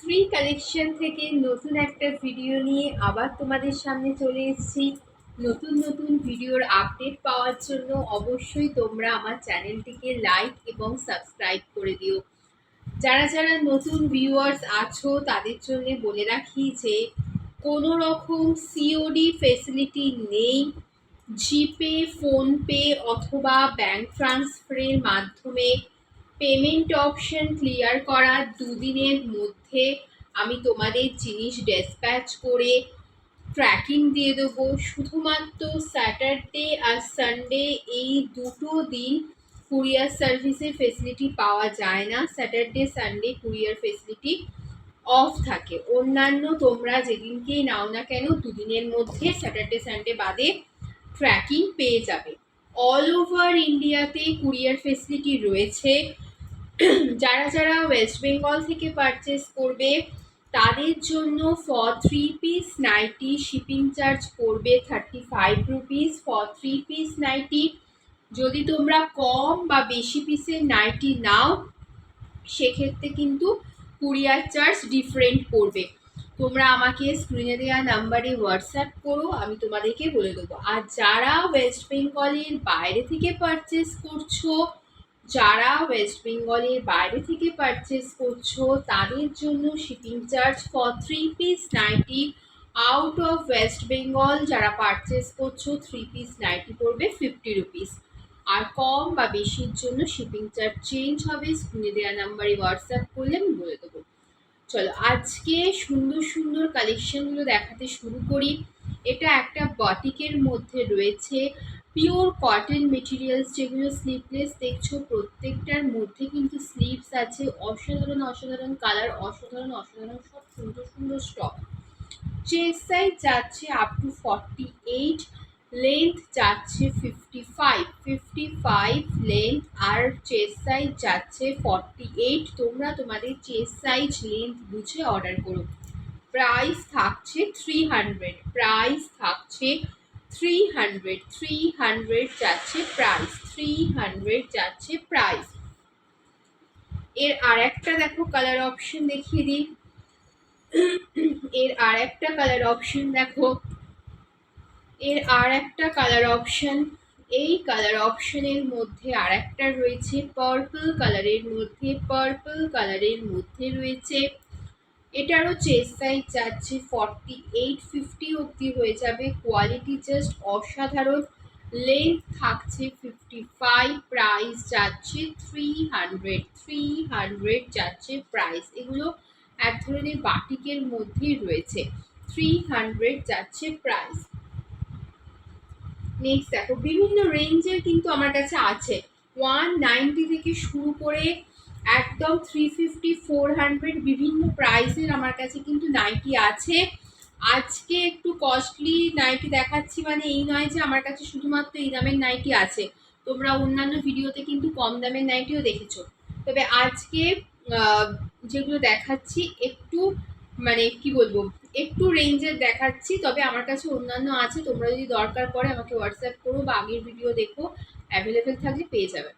Free collection থেকে নতুন একটা ভিডিও নিয়ে আবার তোমাদের সামনে চলে এসেছি। নতুন নতুন ভিডিওর আপডেট পাওয়ার জন্য অবশ্যই তোমরা আমার চ্যানেলটিকে লাইক এবং সাবস্ক্রাইব করে দিও। যারা যারা নতুন ভিউয়ার্স আছো, তাদের জন্য বলে রাখি যে কোনো রকম সিওডি ফেসিলিটি নেই। জিপে ফোনপে অথবা ব্যাংক ট্রান্সফারের মাধ্যমে পেমেন্ট অপশন ক্লিয়ার করার দুদিনের মধ্যে আমি তোমাদের জিনিস ডেসপ্যাচ করে ট্র্যাকিং দিয়ে দেবো। শুধুমাত্র স্যাটারডে আর সানডে এই দুটো দিন কুরিয়ার সার্ভিসের ফেসিলিটি পাওয়া যায় না। Saturday Sunday courier facility off থাকে। অন্যান্য তোমরা যেদিনকেই নাও না কেন দুদিনের মধ্যে স্যাটারডে সানডে বাদে ট্র্যাকিং পেয়ে যাবে। অল ওভার ইন্ডিয়াতে কুরিয়ার ফেসিলিটি রয়েছে। যারা যারা ওয়েস্ট বেঙ্গল থেকে পারচেস করবে, তাদের জন্য for three piece nighty shipping charge পড়বে thirty five rupees for three piece nighty যদি তোমরা কম বা বেশি পিসের নাইটি নাও, সেক্ষেত্রে কিন্তু কুরিয়ার চার্জ ডিফারেন্ট পড়বে। তোমরা আমাকে স্ক্রিনে দেওয়া নাম্বারে হোয়াটসঅ্যাপ করো, আমি তোমাদেরকে বলে দেবো। আর যারা ওয়েস্ট বেঙ্গলের বাইরে থেকে পারচেস করছ যারা ওয়েস্ট বেঙ্গলের বাইরে থেকে পারচেস করছ, তাদের জন্য shipping charge for three piece nighty out of West Bengal যারা পারচেস করছ থ্রি পিস নাইটি পড়বে ফিফটি রুপিস আর কম বা বেশির জন্য শিপিং চার্জ চেঞ্জ হবে স্ক্রিনে দেওয়া নাম্বারে হোয়াটসঅ্যাপ করলে আমি বলে দেবো। চলো, আজকে সুন্দর সুন্দর কালেকশনগুলো দেখাতে শুরু করি। এটা একটা বটিকের মধ্যে রয়েছে। পিওর কটন মেটেরিয়ালস যেগুলো স্লিভলেস দেখছ প্রত্যেকটার মধ্যে কিন্তু স্লিভস আছে। অসাধারণ অসাধারণ কালার অসাধারণ অসাধারণ, সব সুন্দর সুন্দর স্টক চেস্ট সাইজ যাচ্ছে up to forty eight length যাচ্ছে fifty five fifty five length আর চেস্ট সাইজ যাচ্ছে ফর্টি এইট তোমরা তোমাদের চেস্ট সাইজ লেন্থ বুঝে অর্ডার করো। প্রাইস থাকছে থ্রি হান্ড্রেড প্রাইস থাকছে থ্রি হান্ড্রেড থ্রি হান্ড্রেড যাচ্ছে প্রাইস থ্রি হান্ড্রেড যাচ্ছে প্রাইস এর আর একটা দেখো কালার অপশন দেখিয়ে দিই। এর আর একটা কালার অপশন দেখো। এর আর একটা কালার অপশন এই কালার অপশনের মধ্যে আর একটা রয়েছে পার্পল কালারের মধ্যে পার্পল কালারের মধ্যে রয়েছে। এটারও চেস্ট সাইজ যাচ্ছে ফর্টি এইট ফিফটি অবধি হয়ে যাবে। কোয়ালিটি জাস্ট অসাধারণ। লেন্থ থাকছে ফিফটি ফাইভ প্রাইস যাচ্ছে থ্রি হান্ড্রেড থ্রি হান্ড্রেড যাচ্ছে প্রাইস এগুলো এক ধরনের বাটিকের মধ্যেই রয়েছে। থ্রি হান্ড্রেড যাচ্ছে প্রাইস নেক্সট দেখো, বিভিন্ন রেঞ্জের কিন্তু আমার কাছে আছে। ওয়ান নাইনটি থেকে শুরু করে একদম থ্রি ফিফটি ফোর হান্ড্রেড বিভিন্ন প্রাইসের আমার কাছে কিন্তু নাইটি আছে। আজকে একটু কস্টলি নাইটি দেখাচ্ছি মানে এই নয় যে আমার কাছে শুধুমাত্র এই দামের নাইটি আছে। তোমরা অন্যান্য ভিডিওতে কিন্তু কম দামের নাইটিও দেখেছ। তবে আজকে যেগুলো দেখাচ্ছি, একটু মানে কি বলব, একটু রেঞ্জের দেখাচ্ছি, তবে আমার কাছে অন্যান্য আছে। তোমরা যদি দরকার পড়ে আমাকে হোয়াটসঅ্যাপ করো বা আগের ভিডিও দেখো অ্যাভেলেবেল থাকলে পেয়ে যাবে।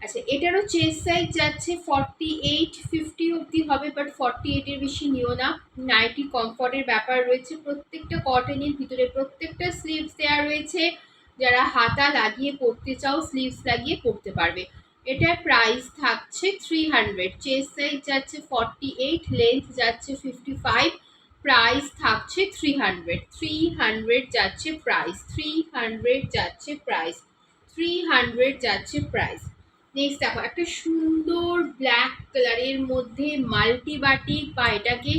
আচ্ছা এটারও চেস্ট সাইজ যাচ্ছে ফর্টি এইট ফিফটি অবধি হবে বাট ফর্টি এইটের বেশি নিও না। নাইটি কমফর্টের ব্যাপার রয়েছে। প্রত্যেকটা কটনের ভিতরে প্রত্যেকটা স্লিভস দেওয়া রয়েছে। যারা হাতা লাগিয়ে পরতে চাও স্লিভস লাগিয়ে পরতে পারবে। এটার প্রাইস থাকছে থ্রি হান্ড্রেড চেস্ট সাইজ যাচ্ছে ফর্টি এইট লেন্থ যাচ্ছে ফিফটি ফাইভ প্রাইস থাকছে থ্রি হান্ড্রেড থ্রি হান্ড্রেড যাচ্ছে প্রাইস থ্রি হান্ড্রেড যাচ্ছে প্রাইস থ্রি হান্ড্রেড যাচ্ছে প্রাইস নেক্সট দেখো, একটা সুন্দর ব্ল্যাক কালারের মধ্যে মাল্টি বাটিক বা এটাকে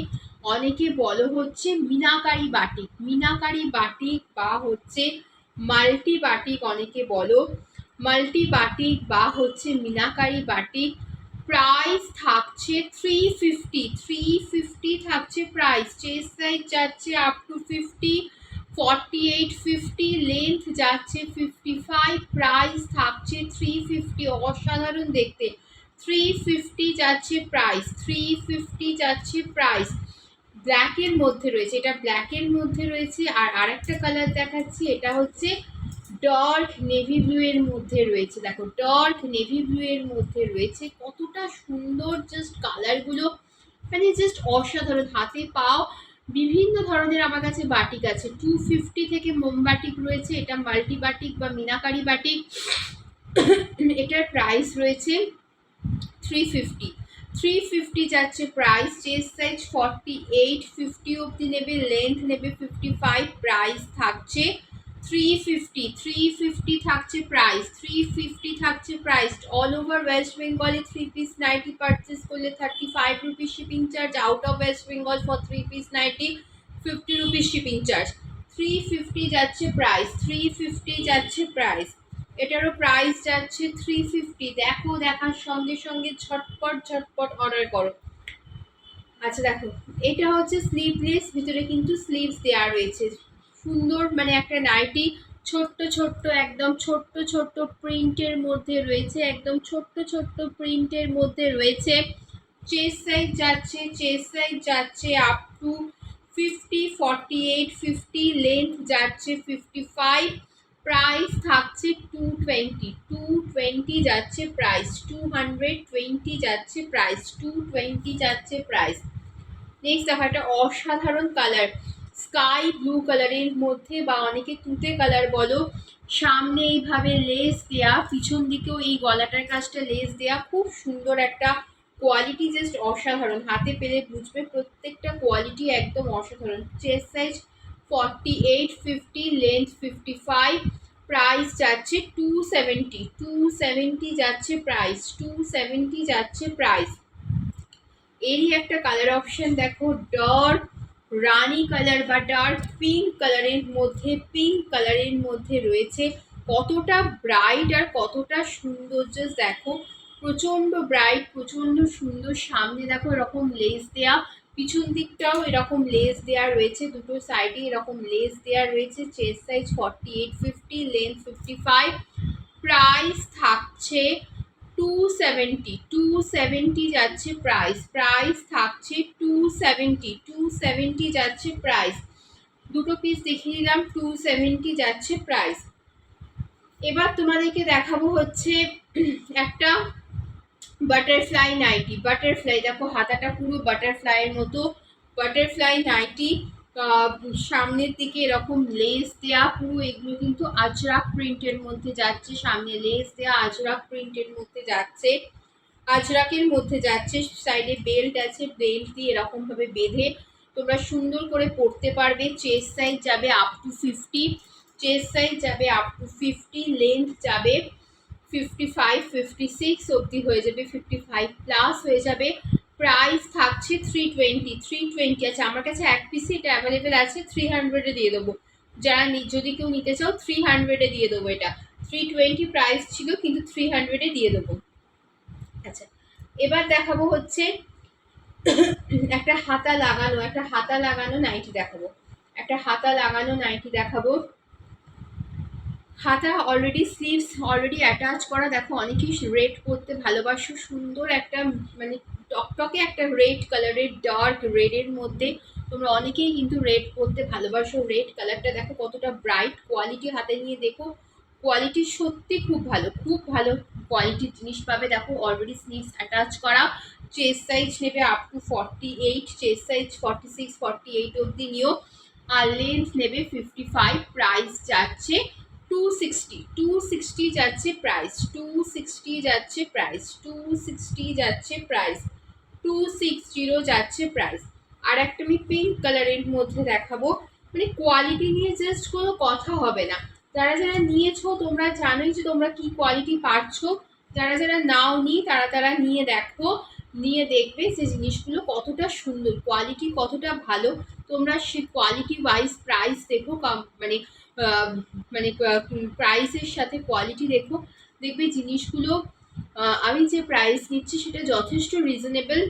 অনেকে বলো হচ্ছে মিনাকারি বাটিক মিনাকারি বাটিক বা হচ্ছে মাল্টি বাটিক অনেকে বলো। মাল্টি বাটিক বা হচ্ছে মিনাকারি বাটিক প্রাইস থাকছে থ্রি ফিফটি থ্রি ফিফটি থাকছে প্রাইস চেস্ট সাইজ যাচ্ছে up to fifty forty eight fifty length যাচ্ছে ফিফটি ফাইভ প্রাইস থাকছে থ্রি ফিফটি অসাধারণ দেখতে। থ্রি ফিফটি যাচ্ছে প্রাইস থ্রি ফিফটি যাচ্ছে প্রাইস ব্ল্যাকের মধ্যে রয়েছে, এটা ব্ল্যাকের মধ্যে রয়েছে, আর আরেকটা কালার দেখাচ্ছি, এটা হচ্ছে ডর্ক নেভি ব্লু এর মধ্যে রয়েছে। দেখো ডর্ক নেভি ব্লু এর মধ্যে রয়েছে, কতটা সুন্দর জাস্ট কালারগুলো মানে জাস্ট অসাধারণ। হাতে পাও বিভিন্ন ধরনের আমার কাছে বাটিক আছে। টু ফিফটি থেকে মোমবাটিক রয়েছে, এটা মাল্টি বাটিক বা মিনাকারি বাটিক এটার প্রাইস রয়েছে থ্রি ফিফটি থ্রি ফিফটি যাচ্ছে price chest size forty eight fifty অবধি নেবে লেন্থ নেবে ফিফটি ফাইভ প্রাইস থাকছে। থ্রি ফিফটি থ্রি ফিফটি থাকছে প্রাইস থ্রি ফিফটি থাকছে প্রাইস অল ওভার ওয়েস্ট বেঙ্গলে থ্রি পিস নাইটি পারচেস করলে thirty five rupees shipping charge out of West Bengal for three piece nighty fifty rupees shipping charge three fifty যাচ্ছে price three fifty যাচ্ছে price এটারও price যাচ্ছে three fifty দেখো, দেখার সঙ্গে সঙ্গে ঝটপট ঝটপট অর্ডার করো। আচ্ছা দেখো, এটা হচ্ছে স্লিভলেস ভিতরে কিন্তু স্লিভস দেওয়া রয়েছে। সুন্দর মানে একটা নাইটি ছোট্ট ছোট্ট একদম ছোট্ট ছোট্ট প্রিন্টের মধ্যে রয়েছে, একদম ছোট্ট ছোট্ট প্রিন্টের মধ্যে রয়েছে। চেস্ট সাইজ যাচ্ছে চেস্ট সাইজ যাচ্ছে up to fifty forty eight fifty length যাচ্ছে ফিফটি ফাইভ প্রাইস থাকছে টু টোয়েন্টি টু টোয়েন্টি যাচ্ছে প্রাইস টু হান্ড্রেড টোয়েন্টি যাচ্ছে প্রাইস টু টোয়েন্টি যাচ্ছে প্রাইস নেক্সট দেখো একটা অসাধারণ কালার স্কাই ব্লু কালারের মধ্যে বা অনেকে তুতে কালার বলো, সামনে এইভাবে লেস দেয়া, পিছন দিকেও এই গলাটার কাজটা লেস দেয়া, খুব সুন্দর একটা কোয়ালিটি জাস্ট অসাধারণ। হাতে পেলে বুঝবে প্রত্যেকটা কোয়ালিটি একদম অসাধারণ। Chest size forty eight fifty length fifty five price যাচ্ছে টু সেভেন্টি টু সেভেন্টি যাচ্ছে প্রাইস টু সেভেন্টি যাচ্ছে প্রাইস এরই একটা কালার অপশন দেখো ডার্ক রানি কালার বা ডার্ক পিঙ্ক কালারের মধ্যে পিঙ্ক কালারের মধ্যে রয়েছে। কতটা ব্রাইট আর কতটা সুন্দর জাস্ট দেখো। প্রচণ্ড ব্রাইট প্রচণ্ড সুন্দর। সামনে দেখো এরকম লেস দেয়া। পিছন দিকটাও এরকম লেস দেয়া রয়েছে। দুটো সাইডে এরকম লেস দেয়া রয়েছে। Chest size forty eight fifty length fifty five price থাকছে টু সেভেন্টি টু সেভেন্টি যাচ্ছে প্রাইস প্রাইস থাকছে টু সেভেন্টি টু সেভেন্টি যাচ্ছে প্রাইস দুটো পিস দেখিয়ে দিলাম টু সেভেন্টি যাচ্ছে প্রাইস এবার তোমাদেরকে দেখাবো হচ্ছে একটা বাটারফ্লাই নাইটি বাটারফ্লাই দেখো হাতাটা পুরো বাটারফ্লাইয়ের মতো। বাটারফ্লাই নাইটি সামনের দিকে এরকম লেস দেয়া, পুরো এগুলো কিন্তু আজরাক প্রিন্টের মধ্যে যাচ্ছে। সামনে লেস দেয়া, আজরাক প্রিন্টের মধ্যে যাচ্ছে। আজরাকের মধ্যে যাচ্ছে সাইডে বেল্ট আছে বেল্ট দিয়ে এরকমভাবে বেঁধে তোমরা সুন্দর করে পরতে পারবে। চেস্ট সাইজ যাবে up to fifty chest size যাবে আপ টু ফিফটি লেন্থ যাবে ফিফটি ফাইভ ফিফটি সিক্স অবধি হয়ে যাবে ফিফটি ফাইভ প্লাস হয়ে যাবে। প্রাইস থাকছে থ্রি টোয়েন্টি থ্রি টোয়েন্টি আছে। আমার কাছে এক পিসে এটা অ্যাভেলেবেল আছে থ্রি হান্ড্রেডে দিয়ে দেবো। যারা যদি কেউ নিতে চাও থ্রি হান্ড্রেডে দিয়ে দেবো এটা। থ্রি টোয়েন্টি প্রাইস ছিল, কিন্তু থ্রি হান্ড্রেডে দিয়ে দেবো। আচ্ছা এবার দেখাবো হচ্ছে একটা হাতা লাগানো, একটা হাতা লাগানো নাইটি দেখাবো। একটা হাতা লাগানো নাইটি দেখাবো। হাতা অলরেডি স্লিভস অলরেডি অ্যাটাচ করা। দেখো, অনেকেই রেড করতে ভালোবাসো। সুন্দর একটা মানে টকটকে একটা রেড কালারের ডার্ক রেডের মধ্যে তোমরা অনেকেই কিন্তু রেড করতে ভালোবাসো। রেড কালারটা দেখো কতটা ব্রাইট কোয়ালিটি হাতে নিয়ে দেখো। কোয়ালিটি সত্যি খুব ভালো খুব ভালো কোয়ালিটির জিনিস পাবে। দেখো অলরেডি স্লিভস অ্যাটাচ করা চেস্ট সাইজ নেবে up to forty eight chest size forty six forty eight অবধি নিও। আর লেন্থ নেবে ফিফটি ফাইভ প্রাইস যাচ্ছে টু সিক্সটি টু সিক্সটি যাচ্ছে প্রাইস টু সিক্সটি যাচ্ছে প্রাইস টু সিক্সটি যাচ্ছে প্রাইস টু সিক্স জিরো যাচ্ছে প্রাইস আর একটা আমি পিঙ্ক কালারের মধ্যে দেখাবো। মানে কোয়ালিটি নিয়ে জাস্ট কোনো কথা হবে না। যারা যারা নিয়েছো, তোমরা জানোই যে তোমরা কি কোয়ালিটি পাচ্ছ। যারা যারা নাও নি তারা তারা নিয়ে দেখো। নিয়ে দেখবে যে জিনিসগুলো কতটা সুন্দর কোয়ালিটি কতটা ভালো। তোমরা সে কোয়ালিটি ওয়াইজ প্রাইস দেখো মানে মানে প্রাইসের সাথে কোয়ালিটি দেখো। দেখবে জিনিসগুলো আমি যে প্রাইস নিচ্ছি সেটা যথেষ্ট রিজনেবল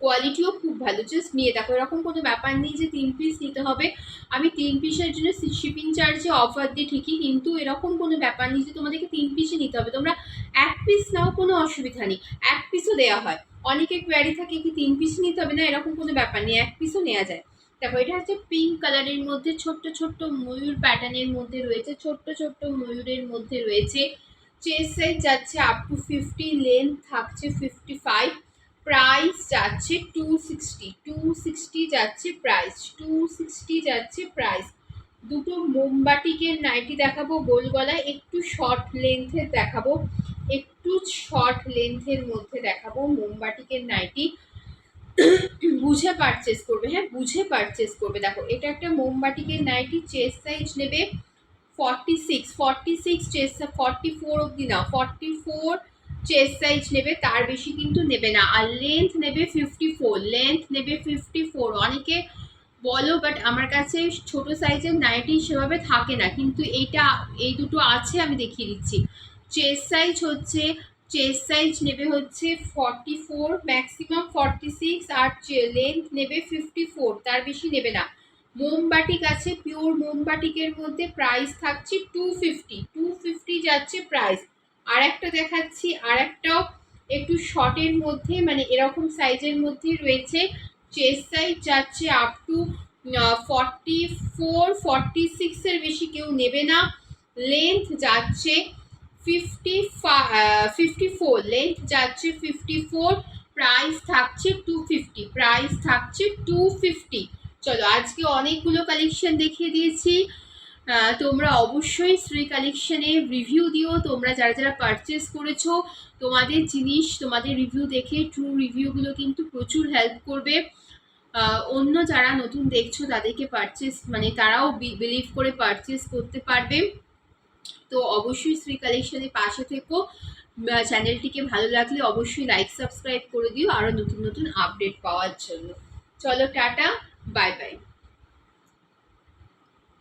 কোয়ালিটিও খুব ভালো। জাস্ট নিয়ে দেখো, এরকম কোনো ব্যাপার নেই যে তিন পিস নিতে হবে। আমি তিন পিসের জন্য শিপিং চার্জে অফার দিই ঠিকই, কিন্তু এরকম কোনো ব্যাপার নেই যে তোমাদেরকে তিন পিসই নিতে হবে। তোমরা এক পিস নাও, কোনো অসুবিধা নেই। এক পিসও দেওয়া হয়। অনেকে কোয়ারি থাকে কি তিন পিস নিতে হবে? না, এরকম কোনো ব্যাপার নেই। এক পিসও নেওয়া যায়। দেখো, এটা হচ্ছে পিঙ্ক কালারের মধ্যে, ছোট্ট ছোট্ট ময়ূর প্যাটার্নের মধ্যে রয়েছে, ছোট্ট ছোট্ট ময়ূরের মধ্যে রয়েছে। চেস্ট সাইজ যাচ্ছে আপ টু ফিফটি লেন্থ থাকছে ফিফটি ফাইভ প্রাইস যাচ্ছে টু সিক্সটি টু সিক্সটি যাচ্ছে প্রাইস টু সিক্সটি যাচ্ছে প্রাইস দুটো মোমবাটিকের নাইটি দেখাবো গোল গলায় একটু শর্ট লেন্থের দেখাবো, একটু শর্ট লেন্থের মধ্যে দেখাবো মোমবাটিকের নাইটি বুঝে পারচেস করবে হ্যাঁ বুঝে পারচেস করবে। দেখো, এটা একটা মোমবাটিকের নাইটি চেস্ট সাইজ নেবে। Forty six forty six chest forty four অবধি না ফর্টি ফোর সাইজ নেবে, তার বেশি কিন্তু নেবে না। আর লেন্থ নেবে ফিফটি ফোর লেন্থ নেবে ফিফটি ফোর অনেকে বলো বাট আমার কাছে ছোট সাইজের নাইটি সেভাবে থাকে না। কিন্তু এইটা, এই দুটো আছে, আমি দেখিয়ে দিচ্ছি। চেস্ট সাইজ হচ্ছে চেস্ট সাইজ নেবে হচ্ছে forty four maximum forty six আর লেন্থ নেবে ফিফটি ফোর তার বেশি নেবে না। মোমবাটিক আছে পিওর মোমবাটিকের মধ্যে প্রাইস থাকছে টু ফিফটি টু ফিফটি যাচ্ছে প্রাইস আর একটা দেখাচ্ছি আর একটাও একটু শর্টের মধ্যে মানে এরকম সাইজের মধ্যে রয়েছে। চেস্ট সাইজ যাচ্ছে up to forty four forty সিক্সের বেশি কেউ নেবে না। লেন্থ যাচ্ছে ফিফটি ফিফটি ফোর লেন্থ যাচ্ছে ফিফটি ফোর প্রাইস থাকছে টু ফিফটি প্রাইস থাকছে টু ফিফটি চলো, আজকে অনেকগুলো কালেকশন দেখিয়ে দিয়েছি। তোমরা অবশ্যই শ্রী কালেকশনে রিভিউ দিও। তোমরা যারা যারা পারচেস করেছ, তোমাদের জিনিস, তোমাদের রিভিউ দেখে ট্রু রিভিউগুলো কিন্তু প্রচুর হেল্প করবে। অন্য যারা নতুন দেখছ, তাদেরকে পারচেস মানে তারাও বিলিভ করে পারচেস করতে পারবে। তো অবশ্যই শ্রী কালেকশনের পাশে থেকো। চ্যানেলটিকে ভালো লাগলে অবশ্যই লাইক সাবস্ক্রাইব করে দিও। আরও নতুন নতুন আপডেট পাওয়ার জন্য। চলো, টাটা। Bye bye.